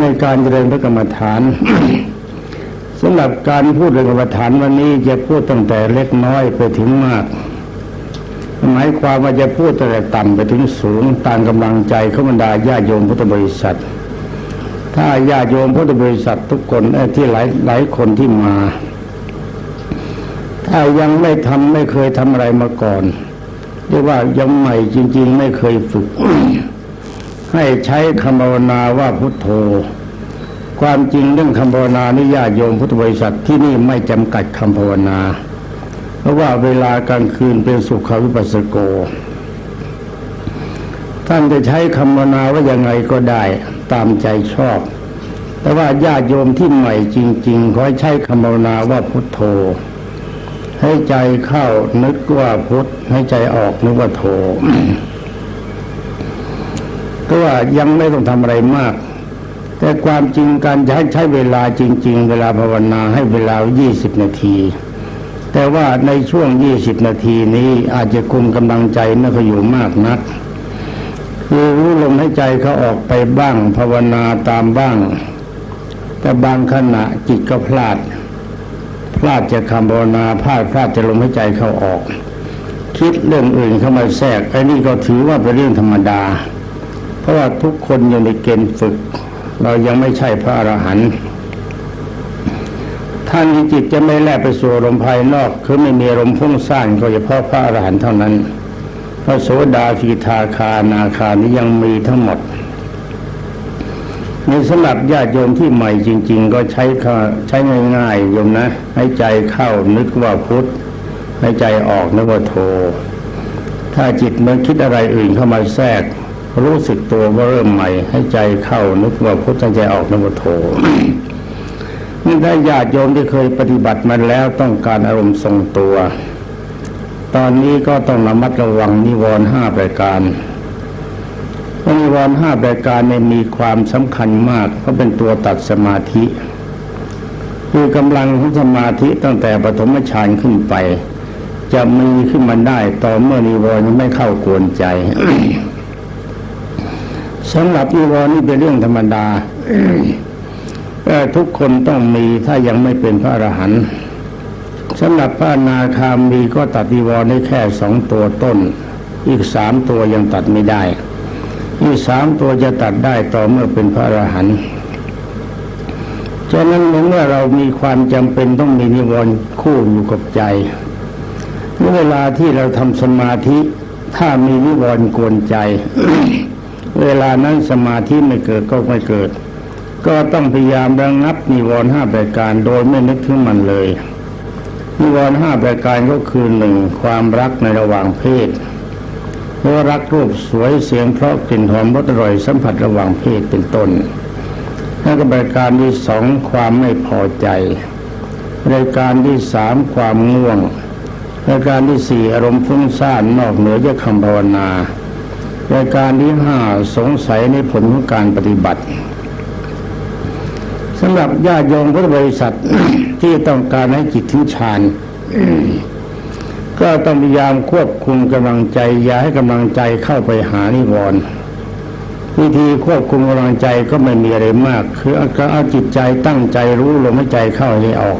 ในการเจริญพระกรรมฐานสำหรับการพูดเรื่องกรรมฐานวันนี้จะพูดตั้งแต่เล็กน้อยไปถึงมากหมายความว่าจะพูดตั้งแต่ต่ำไปถึงสูงตามกำลังใจขบรรดาญาโยมพุทธบริษัท ถ้าญาโยมพุทธบริษัททุกคนที่หลายหลายคนที่มา ถ้ายังไม่ทำไม่เคยทำอะไรมาก่อนเรียกว่ายังใหม่จริง ๆ ไม่เคยฝึก ให้ใช้คำภาวนาว่าพุทโธ ความจริงเรื่องคำภาวนานิยาติโยมพุทธบริษัทที่นี่ไม่จำกัดคำภาวนา เพราะว่าเวลากลางคืนเป็นสุขวิปัสสโก ท่านจะใช้คำภาวนาว่ายังไงก็ได้ตามใจชอบ แต่ว่าญาติโยมที่ใหม่จริงๆขอให้ใช้คำภาวนาว่าพุทโธ ให้ใจเข้านึกว่าพุทธให้ใจออกนึกว่าโธ ก็ว่ายังไม่ต้องทำอะไรมาก แต่ความจริงการใช้ใช้เวลาจริง ๆ เวลาภาวนาให้เวลา 20 นาที แต่ว่าในช่วง 20 นาทีนี้อาจจะคุมกำลังใจไม่ค่อยอยู่มากนักคือรู้ลมให้ใจเขาออกไปบ้าง ภาวนาตามบ้าง แต่บางขณะจิตก็พลาด พลาดจะคำภาวนาพลาดพลาดจะลมให้ใจเขาออก คิดเรื่องอื่นเข้ามาแทรกไอ้นี่ก็ถือว่าเป็นเรื่องธรรมดา ราะว่าทุกคนอยู่ในเกณฑ์ฝึก เรายังไม่ใช่พระอรหันต์ท่านที่จิตจะไม่แลกไปสู่ลมภายนอก คือไม่มีลมพุ่งสร้างก็เฉพาะพระอรหันต์เท่านั้น พระโสดาสีทาคานาคานี้ยังมีทั้งหมดในสำหรับญาติโยมที่ใหม่จริง ๆ ก็ใช้คำใช้ง่ายๆโยมนะให้ใจเข้านึกว่าพุทธให้ใจออกนึกว่าโท ถ้าจิตมันคิดอะไรอื่นเข้ามาแทรก รู้สึกตัวว่าเริ่มใหม่ ให้ใจเข้านึกว่าพุทธใจออกนึกว่าโทนี่ถ้าญาติโยมที่เคยปฏิบัติมาแล้วต้องการอารมณ์ทรงตัว ตอนนี้ก็ต้องระมัดระวังนิวรณ์ห้าประการนิวรณ์ห้าประการเนี่ยมีความสำคัญมากเพราะเป็นตัวตัดสมาธิคือกำลังของสมาธิตั้งแต่ปฐมฌานขึ้นไป จะมีขึ้นมาได้ต่อเมื่อนิวรณ์ยังไม่เข้ากวนใจ สำหรับนิวรณ์นี่เป็นเรื่องธรรมดาทุกคนต้องมีถ้ายังไม่เป็นพระอรหันต์สำหรับพระนาคามีก็ตัดนิวรณ์ได้แค่สองตัวต้น อีกสามตัวยังตัดไม่ได้ อีกสามตัวจะตัดได้ต่อเมื่อเป็นพระอรหันต์ฉะนั้นเมื่อเรามีความจำเป็นต้องมีนิวรณ์คู่อยู่กับใจเวลาที่เราทำสมาธิ ถ้ามีนิวรณ์กวนใจ เวลานั้นสมาธิไม่เกิดก็ไม่เกิด ก็ต้องพยายามระงับนิวรณ์ห้าประการโดยไม่นึกถึงมันเลยนิวรณ์ห้าประการก็คือหนึ่งความรักในระหว่างเพศเพราะรักรูปสวยเสียงเพราะกลิ่นหอมรสอร่อยสัมผัสระหว่างเพศเป็นต้นแล้วก็ประการที่สองความไม่พอใจรายการที่สามความง่วงรายการที่สี่อารมณ์ฟุ้งซ่านนอกเหนือจากคำภาวนา รายการที่ห้าสงสัยในผลของการปฏิบัติสำหรับญาติโยมพุทธบริษัทที่ต้องการให้จิตถึงฌานก็ต้องพยายามควบคุมกำลังใจอย่าให้กำลังใจเข้าไปหานิวรณ์วิธีควบคุมกำลังใจก็ไม่มีอะไรมาก คือเอาจิตใจตั้งใจรู้ลมหายใจเข้าให้ออก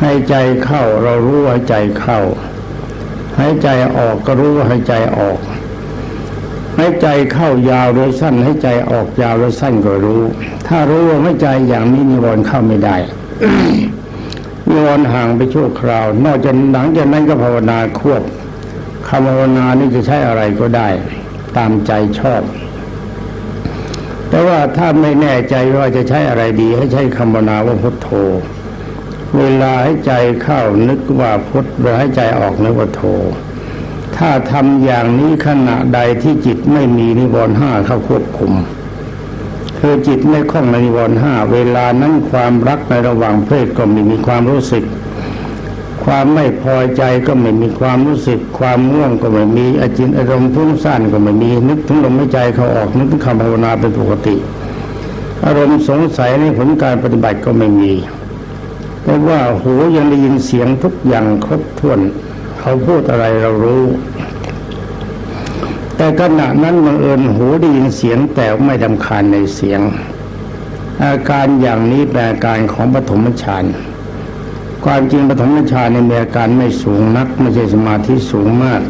ให้ใจเข้าเรารู้ว่าใจเข้าหายใจออกก็รู้หายใจออก หายใจเข้ายาวหรือสั้นหายใจออกยาวหรือสั้นก็รู้ ถ้ารู้ว่าหายใจอย่างนี้นิวรณ์เข้าไม่ได้นิวรณ์ห่างไปชั่วคราว นอกจากหลังจากนั้นก็ภาวนาควบคำภาวนานี่จะใช้อะไรก็ได้ ตามใจชอบ แต่ว่าถ้าไม่แน่ใจว่าจะใช้อะไรดี ให้ใช้คำภาวนาว่าพุทโธ เวลาให้ใจเข้านึกว่าพุทเวลาให้ใจออกนึกว่าโธ ถ้าทำอย่างนี้ขณะใดที่จิตไม่มีนิวรณ์ห้าเข้าควบคุมคือจิตไม่คล่องในนิวรณ์ห้าเวลานั้นความรักในระหว่างเพศก็ไม่มีความรู้สึก ความไม่พอใจก็ไม่มีความรู้สึก ความง่วงก็ไม่มีอาจินอารมณ์ฟุ้งซ่านก็ไม่มีนึกถึงลมหายใจเขาออกนึกถึงคำภาวนาเป็นปกติ อารมณ์สงสัยในผลการปฏิบัติก็ไม่มีแต่ว่าหูยังได้ยินเสียงทุกอย่างครบถ้วน เขาพูดอะไรเรารู้ แต่ขณะนั้นบังเอิญหูได้ยินเสียงแต่ไม่ดำคาญในเสียง อาการอย่างนี้เป็นอาการของปฐมฌานความจริงปฐมฌานในมีอาการไม่สูงนักไม่ใช่สมาธิสูงมาก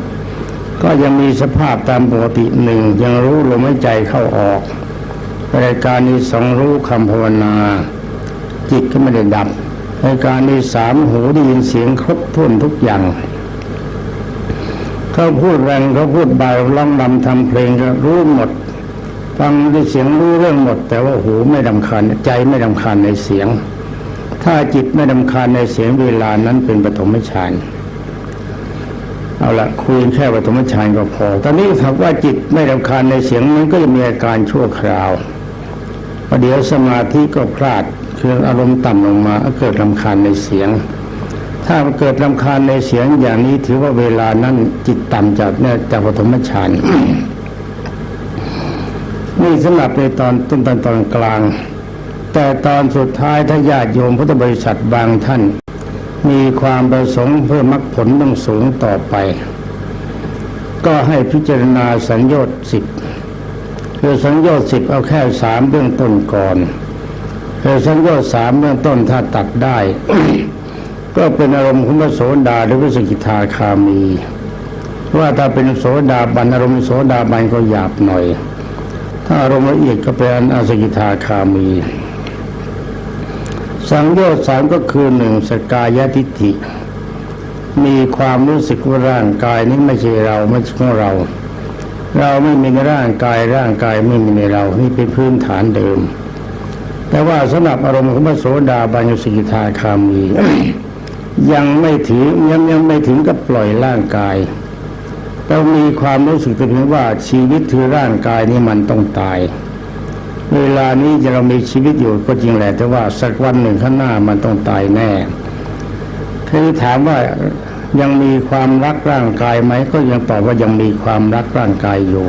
ก็ยังมีสภาพตามปกติหนึ่งยังรู้ลมหายใจเข้าออกรายการนี้สองรู้คำภาวนา จิตก็ไม่ได้ดับรายการนี้สามหูได้ยินเสียงครบถ้วนทุกอย่าง เขาพูดแรงเขาพูดเบาร้องรำทำเพลงก็รู้หมด ฟังด้วยเสียงรู้เรื่องหมด แต่ว่าหูไม่ดำคาญใจไม่ดำคาญในเสียง ถ้าจิตไม่ดำคาญในเสียงเวลานั้นเป็นปฐมฌานเอาละคุยแค่ปฐมฌานก็พอ ตอนนี้ถ้าว่าจิตไม่ดำคาญในเสียงมันก็จะมีอาการชั่วคราวประเดี๋ยวสมาธิก็พลาดคืออารมณ์ต่ำลงมาก็เกิดลำคาญในเสียง ถ้าเกิดลำคาญในเสียงอย่างนี้ถือว่าเวลานั้นจิตต่ำจากเนี่ยจากปฐมฌานนี่สำหรับในตอนต้นตอนตอนกลาง แต่ตอนสุดท้ายถ้าญาติโยมพุทธบริษัทบางท่าน มีความประสงค์เพื่อมรรคผลต้องสูงต่อไป ก็ให้พิจารณาสัญญาสิบคือสัญญาสิบเอาแค่สามเบื้องต้นก่อนคือสัญญาสามเบื้องต้นถ้าตัดได้ ก็เป็นอารมณ์ของพระโสดาหรือพระสกิทาคามี ว่าถ้าเป็นโสดาบันอารมณ์โสดาบันก็หยาบหน่อย ถ้าอารมณ์ละเอียดก็เป็นอสกิทาคามี สังโยชน์สามก็คือหนึ่งสกายทิฏฐิมีความรู้สึกว่าร่างกายนี้ไม่ใช่เราไม่ใช่ของเรา เราไม่มีในร่างกายร่างกายไม่มีในเรา นี่เป็นพื้นฐานเดิม แต่ว่าสำหรับอารมณ์ของพระโสดาบันสกิทาคามี ยังไม่ถือยังยังไม่ถึงกับปล่อยร่างกายเรามีความรู้สึกแต่เพียงว่าชีวิตคือร่างกายนี้มันต้องตาย เวลานี้จะเรามีชีวิตอยู่ก็จริงแหละแต่ว่าสักวันหนึ่งข้างหน้ามันต้องตายแน่คือถามว่ายังมีความรักร่างกายไหมก็ยังตอบว่ายังมีความรักร่างกายอยู่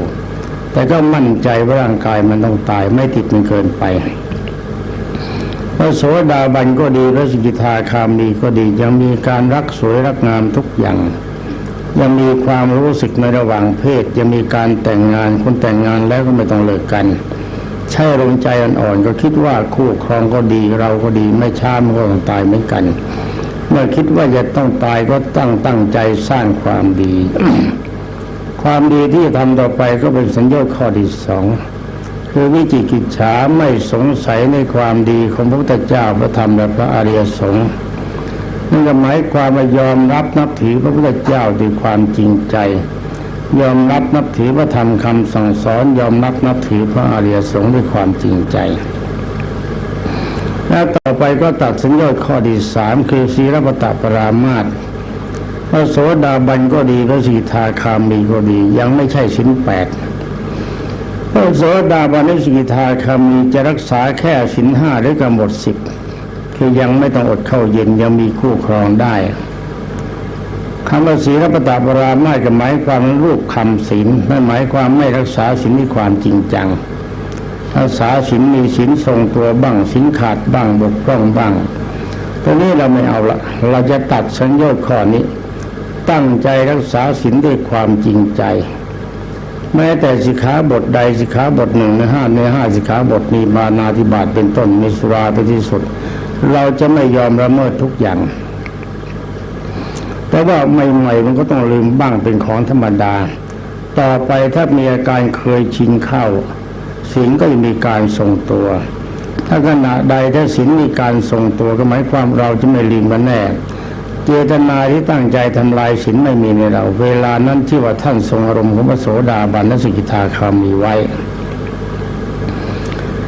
แต่ก็มั่นใจว่าร่างกายมันต้องตายไม่ติดมันเกินไป พระโสดาบันก็ดีพระสกิทาคามีก็ดียังมีการรักสวยรักงามทุกอย่าง ยังมีความรู้สึกในระหว่างเพศ ยังมีการแต่งงานคนแต่งงานแล้วก็ไม่ต้องเลิกกัน ใช่ลงใจอ่อนๆก็คิดว่าคู่ครองก็ดีเราก็ดีไม่ช้ามันก็ต้องตายเหมือนกัน เมื่อคิดว่าจะต้องตายก็ตั้งตั้งใจสร้างความดี ความดีที่จะทำต่อไปก็เป็นสัญญาข้อที่สอง คือวิจิกิจฉาไม่สงสัยในความดีของพระพุทธเจ้าพระธรรมและพระอริยสงฆ์นั่นก็หมายความว่ายอมรับนับถือพระพุทธเจ้าด้วยความจริงใจ ยอมรับนับถือพระธรรมคำสั่งสอนยอมรับนับถือพระอริยสงฆ์ด้วยความจริงใจ แล้วต่อไปก็ตัดสัญญาข้อที่สามคือศีลปตปรามาตพระโสดาบันก็ดีพระสีทาคามีก็ดียังไม่ใช่ชิ้นแปด พระโสดาบันและสกิทาคามีจะรักษาแค่สินห้าหรือกำหนดสิบคือยังไม่ต้องอดเข้าเย็นยังมีคู่ครองได้คำว่าศีลปตปรามาจะหมายความรูปคำศีลไม่หมายความไม่รักษาศีลที่ความจริงจังรักษาศีลมีศีลทรงตัวบ้างศีลขาดบ้างบกพร่องบ้างตอนนี้เราไม่เอาละเราจะตัดสัญญาข้อนี้ ตั้งใจรักษาศีลด้วยความจริงใจ แม้แต่สิกขาบทใดสิกขาบทหนึ่งในห้าในห้าสิกขาบทมีมานาธิบาตเป็นต้นมีสุราเป็นที่สุด เราจะไม่ยอมละเมิดทุกอย่าง แต่ว่าใหม่ๆมันก็ต้องลืมบ้างเป็นของธรรมดา ต่อไปถ้ามีอาการเคยชินเข้าศีลก็จะมีการทรงตัว ถ้าขณะใดถ้าศีลมีการทรงตัวก็หมายความเราจะไม่ลืมมันแน่ เจตนาที่ตั้งใจทำลายศีลไม่มีในเรา เวลานั้นที่ว่าท่านทรงอารมณ์ของพระโสดาบันและสุกิทาคามีไว้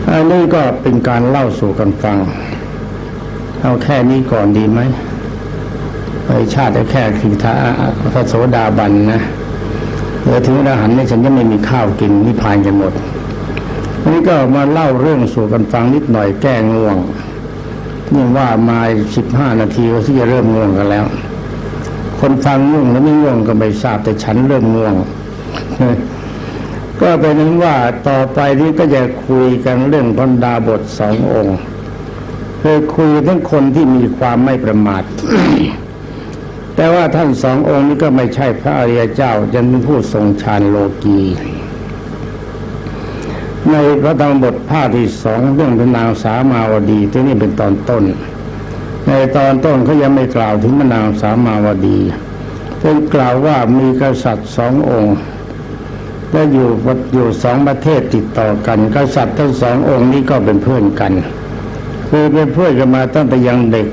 อันนี้ก็เป็นการเล่าสู่กันฟัง เอาแค่นี้ก่อนดีไหมไปชาติแค่คือทาพระโสดาบันนะเดี๋ยวถึงอรหันต์นี่ฉันจะไม่มีข้าวกินนิพพานกันหมดอันนี้ก็มาเล่าเรื่องสู่กันฟังนิดหน่อยแก้ง่วง นี่ว่ามาสิบห้านาทีก็ที่จะเริ่มง่วงกันแล้ว คนฟังง่วงแล้วไม่ง่วงก็ไม่ทราบแต่ฉันเริ่มง่วงก็เป็นนั้นว่าต่อไปนี้ก็จะคุยกันเรื่องพันดาบทสององค์เคยคุยทั้งคนที่มีความไม่ประมาท แต่ว่าท่านสององค์นี้ก็ไม่ใช่พระอริยเจ้าจะเป็นผู้ทรงฌานโลกี ในพระธรรมบทภาคที่สองเรื่องพระนางสามาวดีที่นี่เป็นตอนต้น ในตอนต้นเขายังไม่กล่าวถึงพระนางสามาวดีเพิ่งกล่าวว่ามีกษัตริย์สององค์และอยู่อยู่สองประเทศติดต่อกัน กษัตริย์ทั้งสององค์นี้ก็เป็นเพื่อนกัน คือเป็นเพื่อนกันมาตั้งแต่ยังเด็ก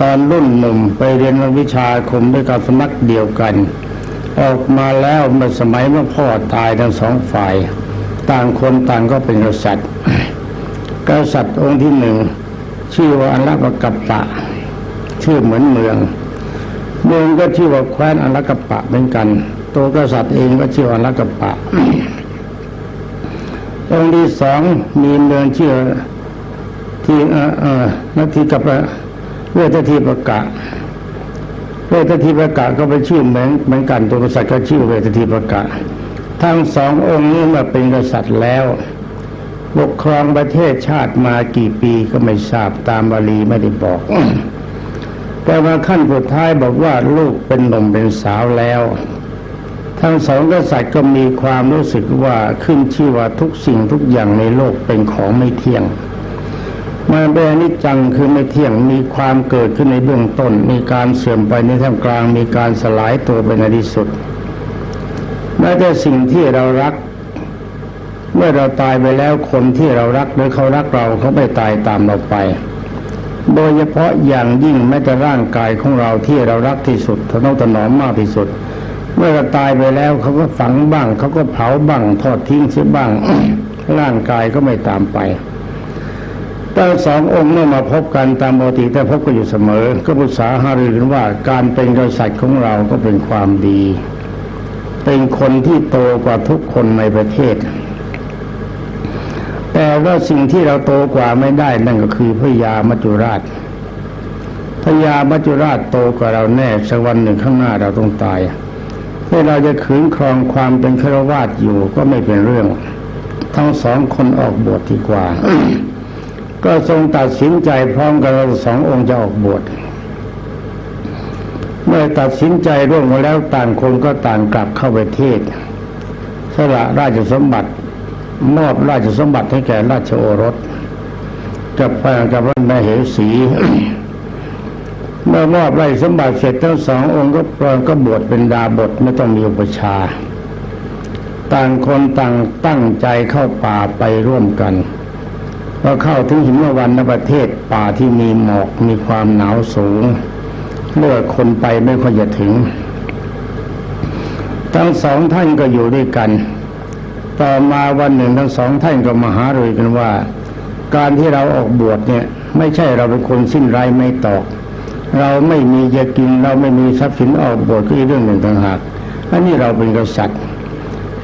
ตอนรุ่นหนุ่มไปเรียนวิชาคมด้วยกันสมัครเดียวกัน ออกมาแล้วมื่อสมัยเมื่อพ่อตายทั้งสองฝ่าย ต่างคนต่างก็เป็นกษัตริย์ กษัตริย์องค์ที่หนึ่งชื่อว่าอัลลกกัปปะ ชื่อเหมือนเมือง เมืองก็ชื่อว่าแคว้นอัลลกัปปะเหมือนกัน ตัวกษัตริย์เองก็ชื่อว่าอัลลกัปปะ องค์ที่สองมีเมืองชื่อที่เอ่อเอ่อนาทีกับเวททีประกะเวททีประกะก็เป็นชื่อเหมือนเหมือนกันตัวกษัตริย์ก็ชื่อเวททีประกะ ทั้งสององค์นี้มาเป็นกษัตริย์แล้วปกครองประเทศชาติมากี่ปีก็ไม่ทราบตามบาลีไม่ได้บอก แต่มาขั้นสุดท้ายบอกว่าลูกเป็นหนุ่มเป็นสาวแล้ว ทั้งสองกษัตริย์ก็มีความรู้สึกว่าขึ้นชื่อว่าทุกสิ่งทุกอย่างในโลกเป็นของไม่เที่ยงมันเป็นอนิจจังคือไม่เที่ยงมีความเกิดขึ้นในเบื้องต้น มีการเสื่อมไปในท่ามกลาง มีการสลายตัวไปในที่สุด แม้แต่สิ่งที่เรารัก เมื่อเราตายไปแล้วคนที่เรารักหรือเขารักเราเขาไม่ตายตามเราไป โดยเฉพาะอย่างยิ่งแม้แต่ร่างกายของเราที่เรารักที่สุดเราต้องถนอมมากที่สุด เมื่อเราตายไปแล้วเขาก็ฝังบ้าง เขาก็เผาบ้างทอดทิ้งเสียบ้าง ร่างกายก็ไม่ตามไปทั้งสององค์เมื่อมาพบกันตามปกติแต่พบกันอยู่เสมอ ก็ปรึกษาหารือกันว่าการเป็นกษัตริย์ของเราก็เป็นความดี เป็นคนที่โตกว่าทุกคนในประเทศ แต่ว่าสิ่งที่เราโตกว่าไม่ได้นั่นก็คือพระยามัจจุราชพระยามัจจุราชโตกว่าเราแน่สักวันหนึ่งข้างหน้าเราต้องตายถ้าเราจะขืนครองความเป็นฆราวาสอยู่ก็ไม่เป็นเรื่อง ทั้งสองคนออกบวชดีกว่า ก็ทรงตัดสินใจพร้อมกันเราสององค์จะออกบวช เมื่อตัดสินใจร่วมกันแล้วต่างคนก็ต่างกลับเข้าประเทศสละราชสมบัติมอบราชสมบัติให้แก่ราชโอรสกับพระกับพระมเหสีเมื่อมอบราชสมบัติเสร็จทั้งสององค์ก็ปรอนก็บวชเป็นดาบทไม่ต้องมีอุปชา ต่างคนต่างตั้งใจเข้าป่าไปร่วมกันพอเข้าถึงหิมวันในประเทศป่าที่มีหมอกมีความหนาวสูง เลือคนไปไม่ค่อยจะถึง ทั้งสองท่านก็อยู่ด้วยกัน ต่อมาวันหนึ่งทั้งสองท่านก็มาหารือกันว่า การที่เราออกบวชเนี่ย ไม่ใช่เราเป็นคนสิ้นไรไม่ตอก เราไม่มีจะกินเราไม่มีทรัพย์สินออกบวชก็อีกเรื่องหนึ่งต่างหากอันนี้เราเป็นกษัตริย์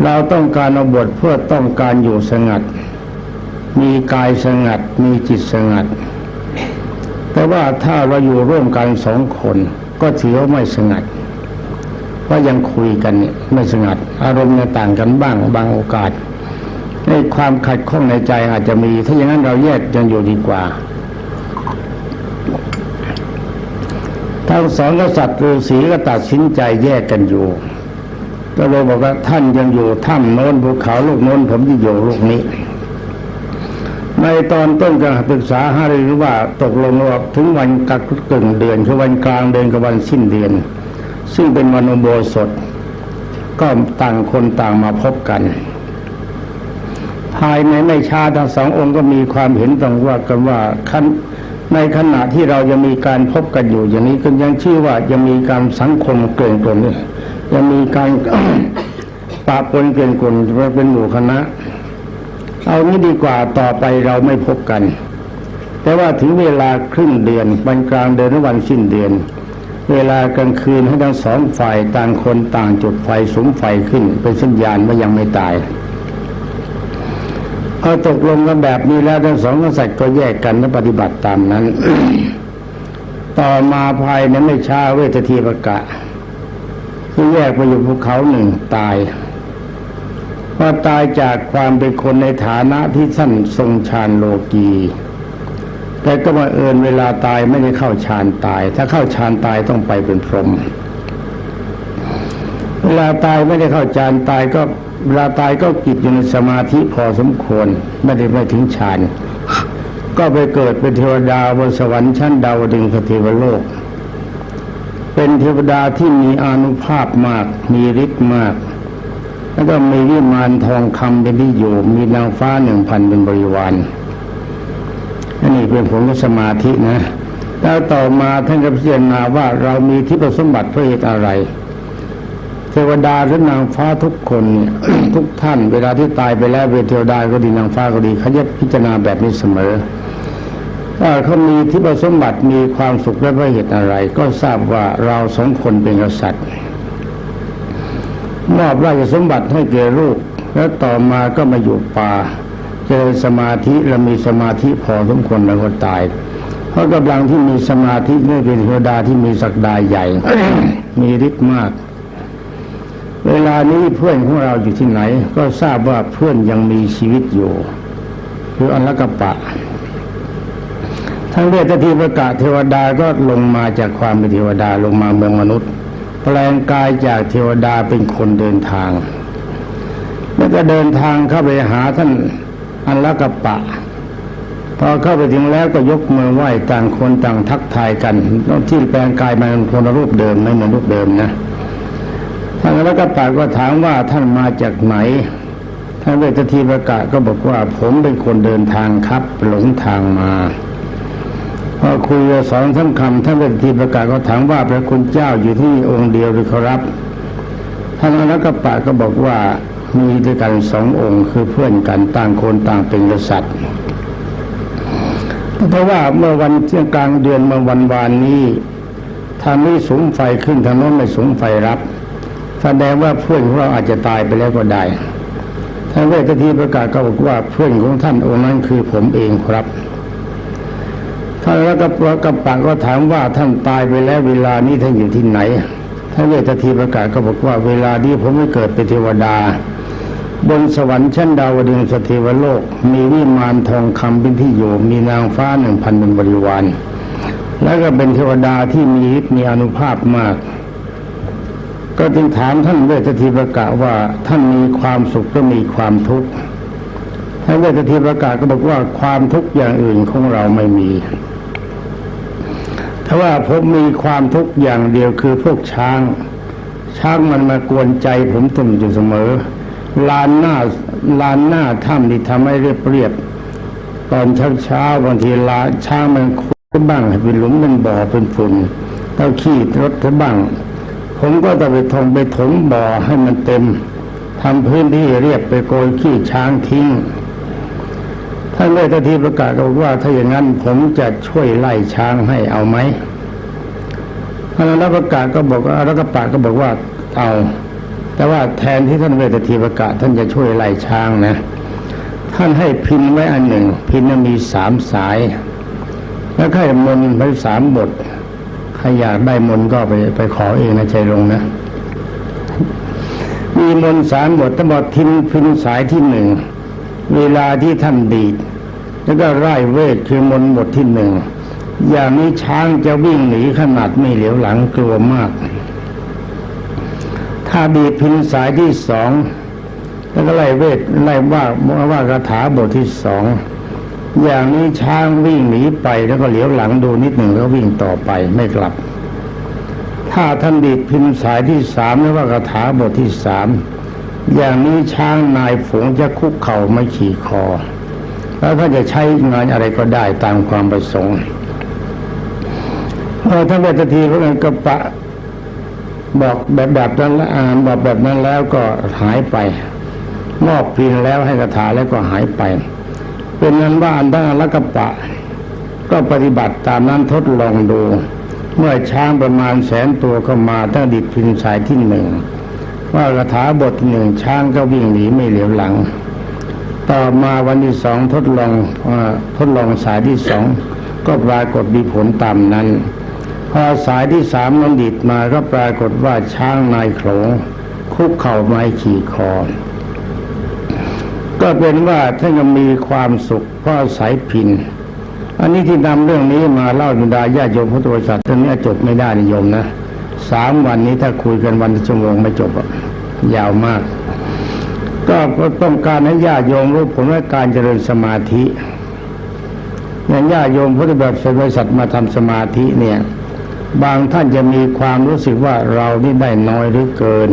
เราต้องการออกบวชเพื่อต้องการอยู่สงัด มีกายสงัด มีจิตสงัด แต่ว่าถ้าเราอยู่ร่วมกันสองคนก็ถือว่าไม่สงัดเพราะยังคุยกันเนี่ยไม่สงัด อารมณ์เนี่ยต่างกันบ้างบางโอกาสในความขัดข้องในใจอาจจะมี ถ้าอย่างนั้นเราแยกยังอยู่ดีกว่าทั้งสองกษัตริย์ฤาษีก็ตัดสินใจแยกกันอยู่ ก็เลยบอกว่าท่านยังอยู่ถ้ำโน้นภูเขาลูกโน้นผมจะอยู่ลูกนี้ ในตอนต้นการปรึกษาหารือว่าตกลงว่าถึงวันกักกึ่งเดือนคือวันกลางเดือนกับวันสิ้นเดือน ซึ่งเป็นวันอุโบสถ ก็ต่างคนต่างมาพบกัน ภายในไม่ช้าทั้งสององค์ก็มีความเห็นตรงว่ากันว่าขั้นในขณะที่เรายังมีการพบกันอยู่อย่างนี้ก็ยังชื่อว่ายังมีการสังคมเกลื่อนกลนเนี่ยยังมีการปะปนเกลื่อนกลนเป็นหมู่คณะ เอางี้ดีกว่าต่อไปเราไม่พบกัน แต่ว่าถึงเวลาครึ่งเดือนวันกลางเดือนวันสิ้นเดือน เวลากลางคืนให้ทั้งสองฝ่ายต่างคนต่างจุดไฟสุมไฟขึ้น เป็นสัญญาณว่ายังไม่ตายพอตกลงกันแบบนี้แล้วทั้งสองกษัตริย์ก็แยกกันและปฏิบัติตามนั้น ต่อมาภายในไม่ช้าเวททีประกะที่แยกไปอยู่ภูเขาหนึ่งตาย พอตายจากความเป็นคนในฐานะที่ท่านทรงฌานโลกีแต่ก็มาเอินเวลาตายไม่ได้เข้าฌานตาย ถ้าเข้าฌานตายต้องไปเป็นพรหมเวลาตายไม่ได้เข้าฌานตายก็เวลาตายก็จิตอยู่ในสมาธิพอสมควร ไม่ได้ไม่ถึงฌานก็ไปเกิดเป็นเทวดาบนสวรรค์ชั้นดาวดึงสเทวโลก เป็นเทวดาที่มีอานุภาพมากมีฤทธิ์มาก แล้วก็มีวิมานทองคำเป็นที่อยู่ มีนางฟ้าหนึ่งพันเป็นบริวารอันนี้เป็นผลของสมาธินะ แล้วต่อมาท่านก็พิจารณาว่าเรามีที่ประสมบัติเพราะเหตุอะไร เทวดาหรือนางฟ้าทุกคนเนี่ยทุกท่าน เวลาที่ตายไปแล้วเป็นเทวดาก็ดีนางฟ้าก็ดีเขาจะพิจารณาแบบนี้เสมอว่าเขามีที่ประสมบัติมีความสุขและเพราะเหตุอะไร ก็ทราบว่าเราสองคนเป็นกษัตริย์ มอบราชสมบัติให้แก่ลูก แล้วต่อมาก็มาอยู่ป่าเจริญสมาธิและมีสมาธิพอสมควรแล้วก็ตาย เพราะกำลังที่มีสมาธินี่เป็นเทวดาที่มีศักดาใหญ่ มีฤทธิ์มาก เวลานี้เพื่อนของเราอยู่ที่ไหน ก็ทราบว่าเพื่อนยังมีชีวิตอยู่ คืออันละกปะทั้งเวททีประกาศเทวดาก็ลงมาจากความเป็นเทวดาลงมาเมืองมนุษย์ แปลงกายจากเทวดาเป็นคนเดินทาง แล้วก็เดินทางเข้าไปหาท่านอันละกปะ พอเข้าไปถึงแล้วก็ยกมือไหว้ต่างคนต่างทักทายกันที่แปลงกายมาเป็นคนรูปเดิมไม่เหมือนรูปเดิมนะท่านอันละกปะก็ถามว่าท่านมาจากไหนท่านเวททีประกาศก็บอกว่าผมเป็นคนเดินทางครับหลงทางมา พอคุยกันสองสาคำท่านเป็นทีประกาศก็ถามว่าพระคุณเจ้าอยู่ที่องค์เดียวหรือครับท่านอนักปะก็บอกว่ามีด้วยกันสององค์คือเพื่อนกันต่างคนต่างเป็นกษัตริย์เพราะว่าเมื่อวันเที่ยงกลางเดือนเมื่อวันวานนี้ทางนี้สูงไฟขึ้นทางโน้นไม่สูงไฟรับ แสดงว่าเพื่อนของเราอาจจะตายไปแล้วก็ได้ท่านเวททีประกาศก็บอกว่าเพื่อนของท่านองค์นั้นคือผมเองครับ ท่านแล้วก็กระปะก็ถามว่าท่านตายไปแล้วเวลานี้ท่านอยู่ที่ไหนท่านเวททีประกาศก็บอกว่าเวลานี้ผมไม่เกิดเป็นเทวดา บนสวรรค์ชั้นดาวดึงสเทวโลก มีวิมานทองคำเป็นที่อยู่มีนางฟ้าหนึ่งพันเป็นบริวารแล้วก็เป็นเทวดาที่มีฤทธิ์มีอนุภาพมาก ก็จึงถามท่านเวททีประกาศว่าท่านมีความสุขก็มีความทุกข์ท่านเวททีประกาศก็บอกว่าความทุกข์อย่างอื่นของเราไม่มี ถ้าว่าผมมีความทุกข์อย่างเดียวคือพวกช้าง ช้างมันมากวนใจผมตุ่มอยู่เสมอ ลานหน้าลานหน้าถ้ำนี่ทำให้เรียบเรียบตอนเช้าเช้าบางทีลาช้างมันคุดบ้างเป็นหลุมเป็นบ่อเป็นฝุ่นเต้าขี้รถเถบ้าง ผมก็จะไปทงไปถมบ่อให้มันเต็มทำพื้นที่เรียบไปโกยขี้ช้างทิ้ง ท่านเวททีประกาศบอกว่าถ้าอย่างนั้นผมจะช่วยไล่ช้างให้เอาไหมท่านรัฐประกาศก็บอกว่ารัฐประกาศก็บอกว่าเอา แต่ว่าแทนที่ท่านเวททีประกาศท่านจะช่วยไล่ช้างนะ ท่านให้พินไว้อันหนึ่ง พินมีสามสาย แล้วให้มนไว้สามบทใครอยากได้มนก็ไปไปขอเองนะใจลงนะ มีมนสามบททั้งหมดทินพินสายที่หนึ่ง เวลาที่ท่านดีดแล้วก็ไร่เวทคือมนต์บทที่หนึ่งอย่างนี้ช้างจะวิ่งหนีขนาดไม่เหลียวหลังกลัวมาก ถ้าดีดพินสายที่สองแล้วก็ไล่เวทไล่ว่าว่าคาถาบทที่สองอย่างนี้ช้างวิ่งหนีไปแล้วก็เหลียวหลังดูนิดหนึ่งแล้ววิ่งต่อไปไม่กลับ ถ้าท่านดีดพินสายที่สามหรือว่าคาถาบทที่สาม อย่างนี้ช้างนายฝูงจะคุกเข่าไม่ขี่คอ แล้วถ้าจะใช้งานอะไรก็ได้ตามความประสงค์พอท่านเวททีพระกระปะบอกแบบแบบนั้นแล้วอ่านบอกแบบนั้นแล้วก็หายไปมอบพินแล้วให้คาถาแล้วก็หายไป เป็นนั้นว่าอันดังละกปะ ก็ปฏิบัติตามนั้นทดลองดู เมื่อช้างประมาณแสนตัวเข้ามาตั้งดิดพินสายที่หนึ่ง ว่าคาถาบทหนึ่งช้างก็วิ่งหนีไม่เหลียวหลัง ต่อมาวันที่สองทดลองอทดลองสายที่สองก็ปรากฏมีผลตามนั้น พอสายที่สามมันดิดมาก็ปรากฏว่าช้างนายโขงคุกเข่าไม้ขี่คอก็เป็นว่าท่านก็มีความสุขเพราะอายพิน อันนี้ที่นำเรื่องนี้มาเล่าบรรดาญาติโยมพุทธบริษัทตอนนี้จบไม่ได้นิยมนะ สามวันนี้ถ้าคุยกันวันชั่วโมงไม่จบอะยาวมาก ก็ต้องการให้ญาติโยมรู้ผลว่าการเจริญสมาธิอย่างญาติโยมพุทธแบบบริษัทมาทำสมาธิเนี่ย บางท่านจะมีความรู้สึกว่าเรานี่ได้น้อยหรือเกิน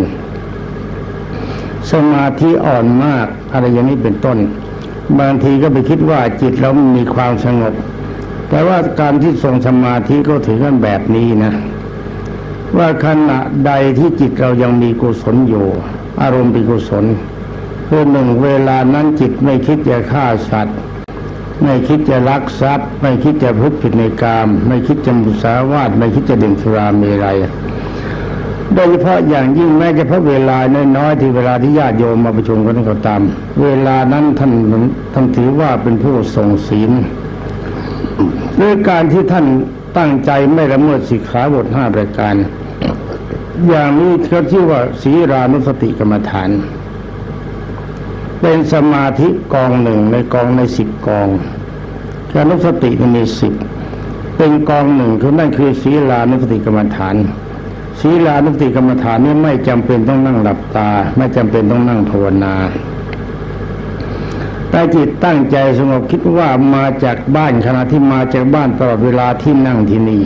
สมาธิอ่อนมากอะไรอย่างนี้เป็นต้น บางทีก็ไปคิดว่าจิตเรามีความสงบ แต่ว่าการที่ทรงสมาธิก็ถือกันแบบนี้นะ ว่าขณะใดที่จิตเรายังมีกุศลอยู่ อารมณ์เป็นกุศลคือหนึ่งเวลานั้นจิตไม่คิดจะฆ่าสัตว์ ไม่คิดจะลักทรัพย์ ไม่คิดจะพูดผิดในกาม ไม่คิดจะมุสาวาทไม่คิดจะดื่มสุราเมรัยโดยเฉพาะอย่างยิ่งแม้เฉพาะเวลาน้อยๆที่เวลาที่ญาติโยมมาประชุมกันก็ตาม เวลานั้นท่านท่านถือว่าเป็นผู้ทรงศีลด้วยการที่ท่านตั้งใจไม่ละเมิดสิกขาบทห้าประการ อย่างนี้เขาชื่อว่าศีรานุสติกรรมฐาน เป็นสมาธิกองหนึ่งในกองในสิบกองการนุสติมันมีสิบเป็นกองหนึ่งคือนั่นคือศีลานุสติกรรมฐานศีลานุสติกรรมฐานนี่ไม่จำเป็นต้องนั่งหลับตา ไม่จำเป็นต้องนั่งภาวนาแต่จิตตั้งใจสงบคิดว่ามาจากบ้านขณะที่มาจากบ้านตลอดเวลาที่นั่งที่นี่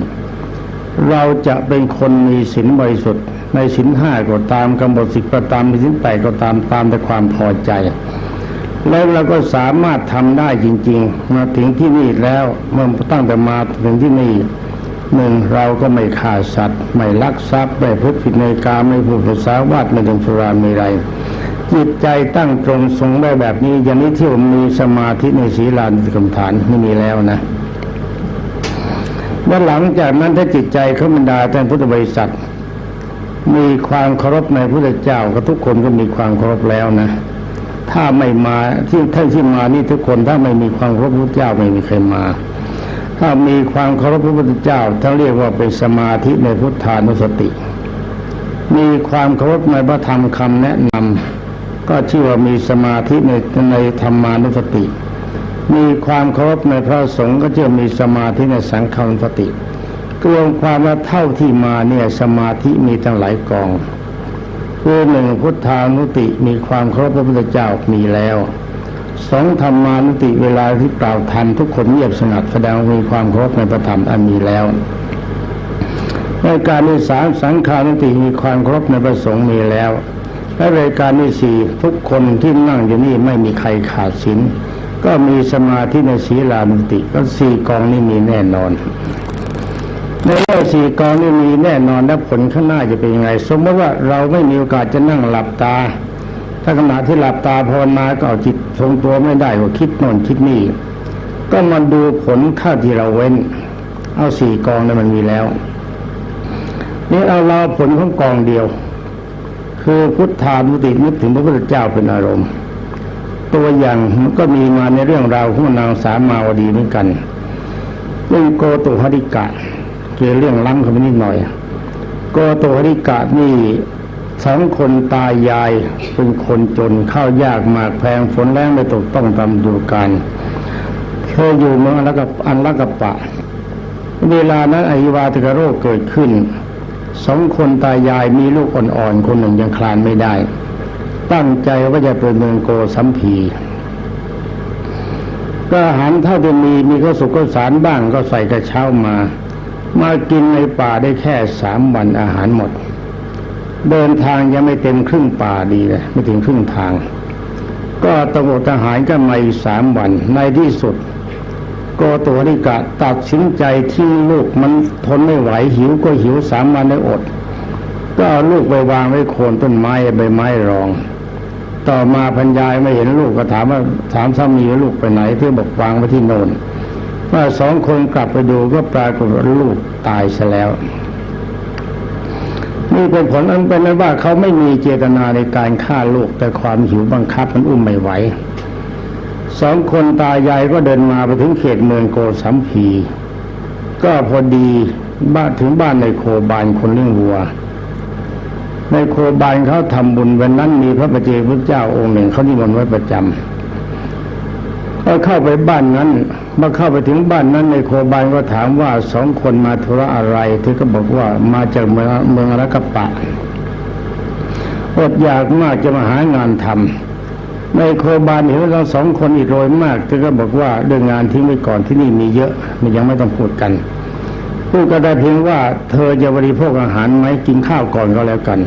เราจะเป็นคนมีศีลบริสุทธิ์ ในศีลห้าก็ตามกำหนดสิกก็ตามในศีลแปดก็ตามตามแต่ความพอใจ แล้วเราก็สามารถทำได้จริง ๆ มาถึงที่นี่แล้วเมื่อตั้งแต่มาถึงที่นี่หนึ่งเราก็ไม่ฆ่าสัตว์ ไม่ลักทรัพย์ไม่พูดผิดในกาไม่พูดภาษาวาดไม่ดื่มสุราไม่ไรจิตใจตั้งตรงทรงได้แบบนี้อย่างนี้ที่ผมมีสมาธิในศีลานกรรมฐานไม่มีแล้วนะ และหลังจากนั้นถ้าจิตใจเขาบรรดาท่านพุทธบริษัท มีความเคารพในพระเจ้าก็ทุกคนก็มีความเคารพแล้วนะ ถ้าไม่มาที่ท่านที่มานี่ทุกคนถ้าไม่มีความเคารพพระเจ้าไม่มีใครมา ถ้ามีความเคารพพระพุทธเจ้าท่านเรียกว่าเป็นสมาธิในพุทธานุสติ มีความเคารพในพระธรรมคำแนะนำก็ชื่อว่ามีสมาธิในในธรรมานุสติ มีความเคารพในพระสงฆ์ก็จะมีสมาธิในสังฆานุสติรวมความว่าเท่าที่มาเนี่ยสมาธิมีตั้งหลายกองคือหนึ่งพุทธานุติมีความเคารพพระพุทธเจ้ามีแล้วสองธรรมานุติเวลาที่กล่าวทันทุกคนเงียบสงัดแสดงมีความเคารพในพระธรรมอันมีแล้วในการที่สามสังขานุติมีความเคารพในพระสงฆ์มีแล้วและรายการที่สี่ทุกคนที่นั่งอยู่นี่ไม่มีใครขาดศีล ก็มีสมาธิในศีลานุติ ก็สี่กองนี้มีแน่นอน ในเรื่อสี่กองนี้มีแน่นอนและผลข้างหน้าจะเป็นยังไง สมมติว่าเราไม่มีโอกาสจะนั่งหลับตา ถ้าขณะที่หลับตาภาวนาก็เอาจิตทรงตัวไม่ได้ก็คิดโน่นคิดนี่ก็มาดูผลข้าที่เราเว้น เอาสี่กองนั้นมันมีแล้วนี่เอาเราผลของกองเดียว คือพุทธานุตินึกถึงพระพุทธเจ้าเป็นอารมณ์ ตัวอย่างมันก็มีมาในเรื่องราวของนางสามาวดีเหมือนกันเรื่องโกตุหริกะเกี่ยวเรื่องล้ำเข้าไปนิดหน่อยโกตุหริกะนี่สองคนตายายเป็นคนจนข้าวยากหมากแพงฝนแรงไม่ตกต้องตามดูการเคยอยู่เมืองอันละกับอันละกับปะ เวลานั้นอหิวาตกโรคเกิดขึ้นสองคนตายายมีลูกอ่อนๆคนหนึ่งยังคลานไม่ได้ ตั้งใจว่าจะไปเมืองโกสัมพีก็อาหารเท่าที่มีมีข้าวสุกข้าวสารบ้างก็ใส่กระเช้ามา มากินในป่าได้แค่สามวันอาหารหมด เดินทางยังไม่เต็มครึ่งป่าดีเลยไม่ถึงครึ่งทาง ก็ตำรวจทหารก็มาอีกสามวันในที่สุดโกโตริกะตัดสินใจทิ้งลูกมันทนไม่ไหวหิวก็หิวสามวันได้อด ก็ลูกไปวางไว้โคนต้นไม้ใบไม้รอง ต่อมาพันยายไม่เห็นลูกก็ถามว่าถามสามีว่าลูกไปไหนที่บอกวางไว้ที่โนนว่าสองคนกลับไปดูก็ปรากฏว่าลูกตายซะแล้ว นี่เป็นผลอันเป็นนั้นว่าเขาไม่มีเจตนาในการฆ่าลูกแต่ความหิวบังคับมันอุ้มไม่ไหวสองคนตายายก็เดินมาไปถึงเขตเมืองโกสัมพี ก็พอดีบ้านถึงบ้านในโคบานคนเลี้ยงวัว ในโคบานเขาทำบุญวันนั้นมีพระประเจพระเจ้าองค์หนึ่งเขานิมนต์ไว้ประจำก็เข้าไปบ้านนั้นเมื่อเข้าไปถึงบ้านนั้นในโคบานก็ถามว่าสองคนมาธุระอะไรเธอก็บอกว่ามาจากเมืองเมืองรักกปะอดอยากมากจะมาหางานทำในโคบาลเห็นว่าเราสองคนอีกโรยมากเธอก็บอกว่าเรื่องงานทิ้งไว้ก่อนที่นี่มีเยอะมันยังไม่ต้องพูดกัน พูดก็ได้เพียงว่า เธอจะบริโภคอาหารไหมกินข้าวก่อนก็แล้วกัน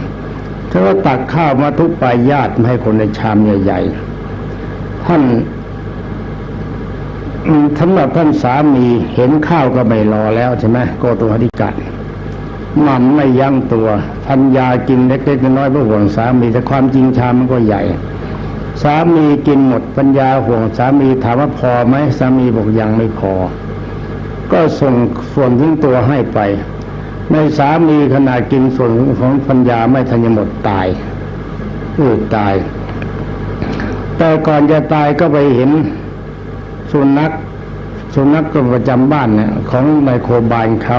เธอก็ตักข้าวมาทุกปลายญาติให้คนในชามใหญ่ๆท่านสำหรับท่านสามีเห็นข้าวก็ไม่รอแล้วใช่ไหมโกตุหธิกัดมันไม่ยั้งตัวพันยากินเล็กๆน้อยๆเพื่อห่วงสามีแต่ความจริงชามมันก็ใหญ่ สามีกินหมดปัญญาห่วงสามีถามว่าพอไหมสามีบอกยังไม่พอ ก็ส่งส่วนทิ้งตัวให้ไป ในสามีขณะกินส่วนของปัญญาไม่ทันจะหมดตายอืดตาย แต่ก่อนจะตายก็ไปเห็นสุนัขสุนัขก็ประจำบ้านเนี่ยของไมโครบาลเขา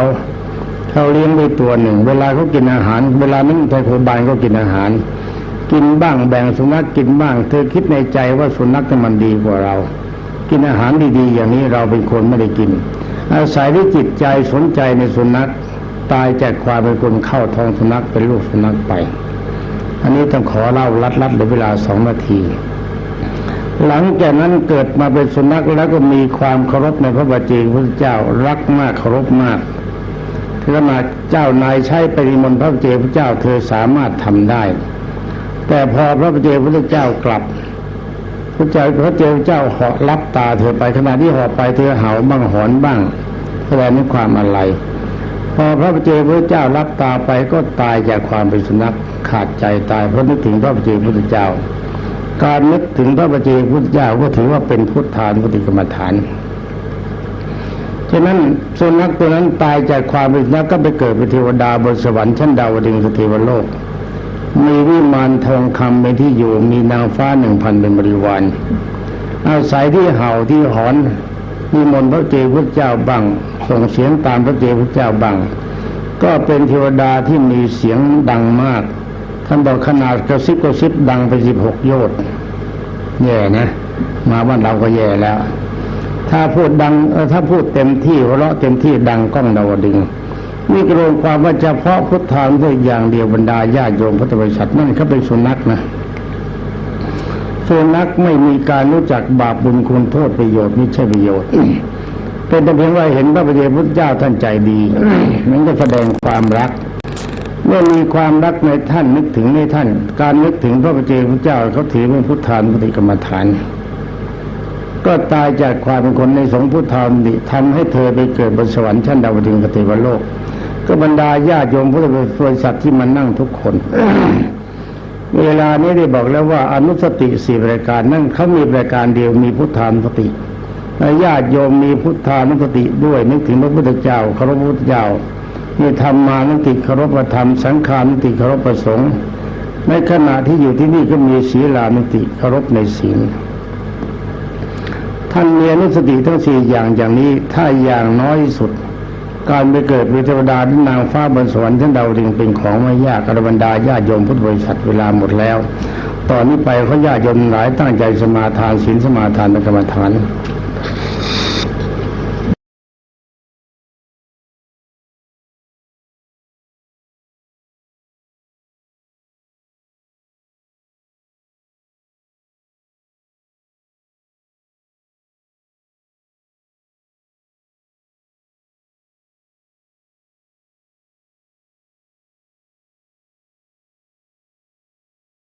เขาเลี้ยงไว้ตัวหนึ่ง เวลาเขากินอาหาร เวลานั้นไมโครบาลก็กินอาหาร กินบ้างแบ่งสุนัขกินบ้าง เธอคิดในใจว่าสุนัขมันดีกว่าเรา กินอาหารดีๆอย่างนี้เราเป็นคนไม่ได้กิน อาศัยที่จิตใจสนใจในสุนัขตายจากความเป็นคนเข้าท้องสุนัขเป็นลูกสุนัขไป อันนี้ต้องขอเล่าลัดๆในเวลาสองนาที หลังจากนั้นเกิดมาเป็นสุนัขแล้วก็มีความเคารพในพระบาจีพระเจ้ารักมากเคารพมากขนาดเจ้านายใช้ปริมณพระเจ้าพระเจ้าเธอสามารถทำได้ แต่พอพระเจ้าพระเจ้ากลับ พระเจ้าพระเจ้าเจ้าเหาะรับตาเธอไปขณะที่เหาะไปเธอเห่าบ้างหอนบ้างแสดงถึงความอะไรพอพระเจ้าพระเจ้ารับตาไปก็ตายจากความเป็นสุนัขขาดใจตายเพราะนึกถึงพระเจ้าพระเจ้า การนึกถึงพระบัจเจกพุทธเจ้าก็ถือว่าเป็นพุทธานปฏิกรรมฐานฉะนั้นสุนัขตัวนั้นตายจากความเป็นสุนัขก็ไปเกิดเป็นเทวดาบนสวรรค์ชั้นดาวดึงสเทวโลก มีวิมานทองคำเป็นที่อยู่มีนางฟ้าหนึ่งพันเป็นบริวารอาศัยที่เห่าที่หอนมีมนต์พระเจ้าพุทธเจ้าบังส่งเสียงตามพระเจ้าพุทธเจ้าบังก็เป็นเทวดาที่มีเสียงดังมากท่านบอกขนาดกระซิบกระซิบดังไปสิบหกโยชน์แย่นะ มาบ้านเราก็แย่แล้ว ถ้าพูดดังถ้าพูดเต็มที่หัวเราะเต็มที่ดังก้องดาวดึง นี่กรวมความว่าเฉพาะพุทธานด้วยอย่างเดียวบรรดาญาติโยมพุทธบริษัทนั่นเขาเป็นสุนัขนะสุนัขไม่มีการรู้จักบาปบุญคุณโทษประโยชน์ไม่ใช่ประโยชน์เป็นแต่เพียงว่าเห็นพระประเดชพุทธเจ้าท่านใจดีมันก็แสดงความรักเมื่อมีความรักในท่านนึกถึงในท่าน การนึกถึงพระประเจพระเจ้าเขาถือเป็นพุทธานปฏิกรรมฐาน ก็ตายจากความเป็นคนในสงฆ์พุทธานดิทำให้เธอไปเกิดบนสวรรค์ชั้นดาวดึงกเทวโลก ก็บรรดาญาติโยมพุทธบริษัทที่มานั่งทุกคน เวลานี้ได้บอกแล้วว่าอนุสติสี่รายการนั่นเขามีรายการเดียวมีพุทธานุสติญาติโยมมีพุทธานุสติด้วยนึกถึงพระพุทธเจ้าเคารพพระพุทธเจ้ามีธรรมานุติเคารพธรรมสังขานุติเคารพประสงค์ ในขณะที่อยู่ที่นี่ก็มีศีลานุติเคารพในศีลท่านมีอนุสติทั้งสี่อย่างอย่างนี้ถ้าอย่างน้อยสุด การไปเกิดเป็นเทวดาที่นางฟ้าบนสวรรค์ท่านดาวดึงเป็นของไม่ยากกระบรรดาญาโยมพุทธบริษัทเวลาหมดแล้ว ตอนนี้ไปเขาญาโยมหลายตั้งใจสมาทานศีลสมาทานเป็นกรรมฐาน